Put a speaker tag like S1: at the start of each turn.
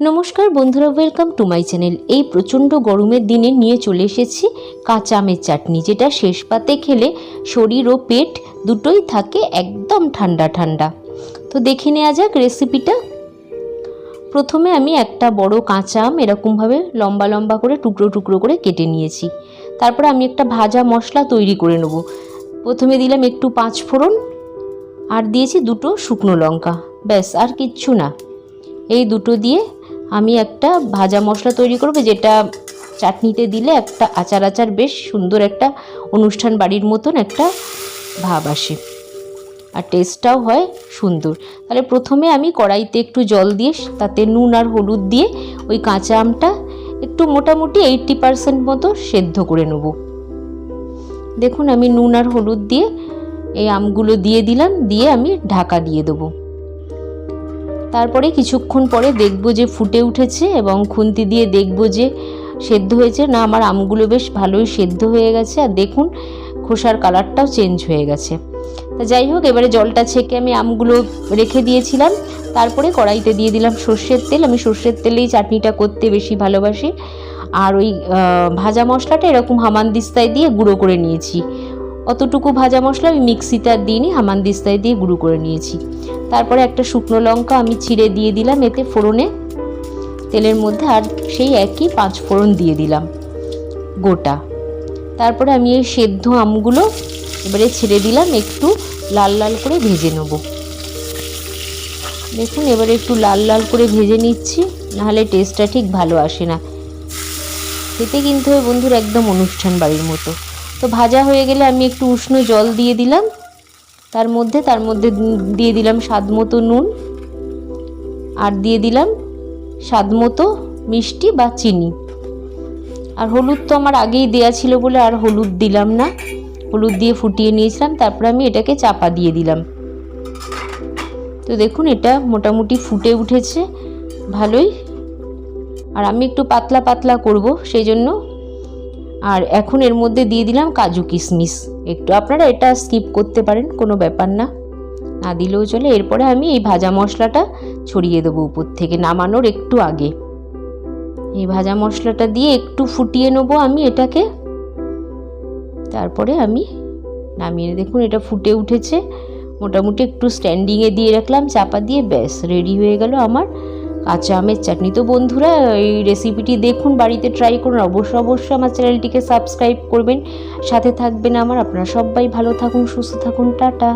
S1: নমস্কার বন্ধুরা welcome to my channel এই প্রচণ্ড গরমের দিনে নিয়ে চলে এসেছি কাঁচা আমের চাটনি, যেটা শেষ পাতে খেলে শরীর ও পেট দুটোই থাকে একদম ঠান্ডা ঠান্ডা। তো দেখে নেওয়া যাক রেসিপিটা প্রথমে আমি একটা বড় কাঁচা আম এরকমভাবে লম্বা লম্বা করে, টুকরো টুকরো করে কেটে নিয়েছি। তারপরে আমি একটা ভাজা মশলা তৈরি করে নেব। প্রথমে দিলাম একটু পাঁচ ফোড়ন আর দিয়েছি দুটো শুকনো লঙ্কা। ব্যাস, আর কিচ্ছু না। এই দুটো দিয়ে আমি একটা ভাজা মশলা তৈরি করব, যেটা চাটনিতে দিলে একটা আচার আচার বেশ সুন্দর একটা অনুষ্ঠান বাড়ির মতন একটা ভাব আসে। আর টেস্টটাও হয় সুন্দর। তাহলে প্রথমে আমি কড়াইতে একটু জল দিয়ে, তাতে নুন আর হলুদ দিয়ে ওই কাঁচা আমটা একটু মোটামুটি এইট্টি পারসেন্ট মতো সেদ্ধ করে নেব। দেখুন, আমি নুন আর হলুদ দিয়ে এই আমগুলো দিয়ে দিলাম, দিয়ে আমি ঢাকা দিয়ে দেবো। তারপরে কিছুক্ষণ পরে দেখব যে ফুটে উঠেছে এবং খুন্তি দিয়ে দেখব যে সেদ্ধ হয়েছে। না, আমার আমগুলো বেশ ভালোই সেদ্ধ হয়ে গেছে আর দেখুন, খোসার কালারটাও চেঞ্জ হয়ে গেছে। তা যাই হোক, এবারে জলটা ছেঁকে আমি আমগুলো রেখে দিয়েছিলাম। তারপরে কড়াইতে দিয়ে দিলাম সর্ষের তেল। আমি সর্ষের তেলেই চাটনিটা করতে বেশি ভালোবাসি। আর ওই ভাজা মশলাটা এরকম হামানদিস্তায় দিয়ে গুঁড়ো করে নিয়েছি। অতটুকু ভাজা মশলা আমি মিক্সিতে আর দিইনি হামানদিস্তায় দিয়ে গুঁড়ো করে নিয়েছি। তারপরে একটা শুকনো লঙ্কা আমি ছিঁড়ে দিয়ে দিলাম, এতে ফোড়নে তেলের মধ্যে আর সেই একই পাঁচ ফোড়ন দিয়ে দিলাম, গোটা। তারপরে আমি এই সেদ্ধ আমগুলো এবারে ছেড়ে দিলাম, একটু লাল লাল করে ভেজে নেব। দেখুন, এবারে একটু লাল লাল করে ভেজে নিচ্ছি, নাহলে টেস্টটা ঠিক ভালো আসে না। খেতে কিন্তু বন্ধুর একদম অনুষ্ঠান বাড়ির মতো। তো ভাজা হয়ে গেলে আমি একটু উষ্ণ জল দিয়ে দিলাম। তার মধ্যে তার মধ্যে দিয়ে দিলাম স্বাদ মতো নুন। আর দিয়ে দিলাম স্বাদ মতো মিষ্টি বা চিনি। আর হলুদ তো আমার আগেই দেয়া ছিল বলে আর হলুদ দিলাম না। হলুদ দিয়ে ফুটিয়ে নিয়েছিলাম, তারপর আমি এটাকে চাপা দিয়ে দিলাম। তো দেখুন, এটা মোটামুটি ফুটে উঠেছে, ভালোই। আর আমি একটু পাতলা পাতলা করব, সেই জন্য আর এখন এর মধ্যে দিয়ে দিলাম কাজু কিশমিশ। একটু আপনারা এটা স্কিপ করতে পারেন, কোনো ব্যাপার না। না দিলেও চলে, এরপরে আমি এই ভাজা মশলাটা ছড়িয়ে দেবো উপর থেকে নামানোর একটু আগে। এই ভাজা মশলাটা দিয়ে একটু ফুটিয়ে নেব আমি এটাকে। তারপরে আমি নামিয়ে, দেখুন এটা ফুটে উঠেছে। মোটামুটি একটু স্ট্যান্ডিংয়ে দিয়ে রাখলাম, চাপা দিয়ে ব্যাস রেডি হয়ে গেল আমার কাঁচা আমের চাটনি। তো বন্ধুরা, এই রেসিপিটি দেখুন, বাড়িতে ট্রাই করুন। অবশ্যই অবশ্যই আমার চ্যানেলটিকে সাবস্ক্রাইব করবেন। সাথে থাকবেন আমার। আপনারা সবাই ভালো থাকুন, সুস্থ থাকুন। টাটা।